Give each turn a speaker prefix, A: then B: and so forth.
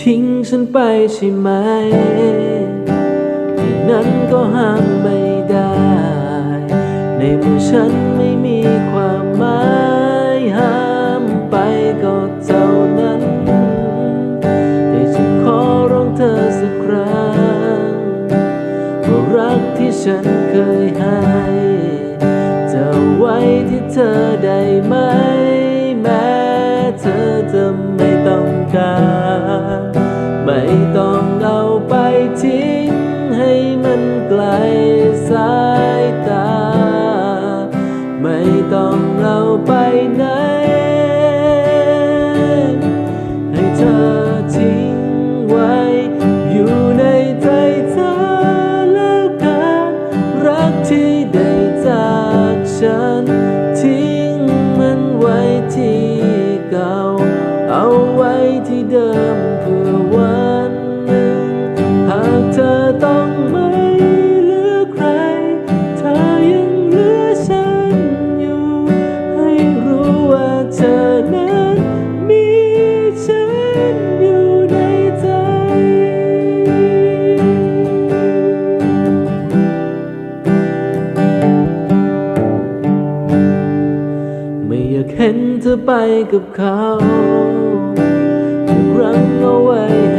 A: ทิ้งฉันไปใช่ไหมที่นั้นก็ห้ามไม่ได้ ในเมื่อฉันไม่มีความหมายห้ามไปก็เท่านั้น แต่ฉันขอร้องเธอสักครั้งว่ารักที่ฉันเคยให้จะไว้ที่เธอได้ไหม ไม่ต้องเราไปไหน ให้เธอทิ้งไว้ อยู่ในใจเธอแล้วกันรักที่ได้จากฉัน ทิ้งมันไว้ที่เก่า เอาไว้ที่เดิมเพื่อวันหนึ่งหากเธอต้อง ไปกับเขารังเอาไว้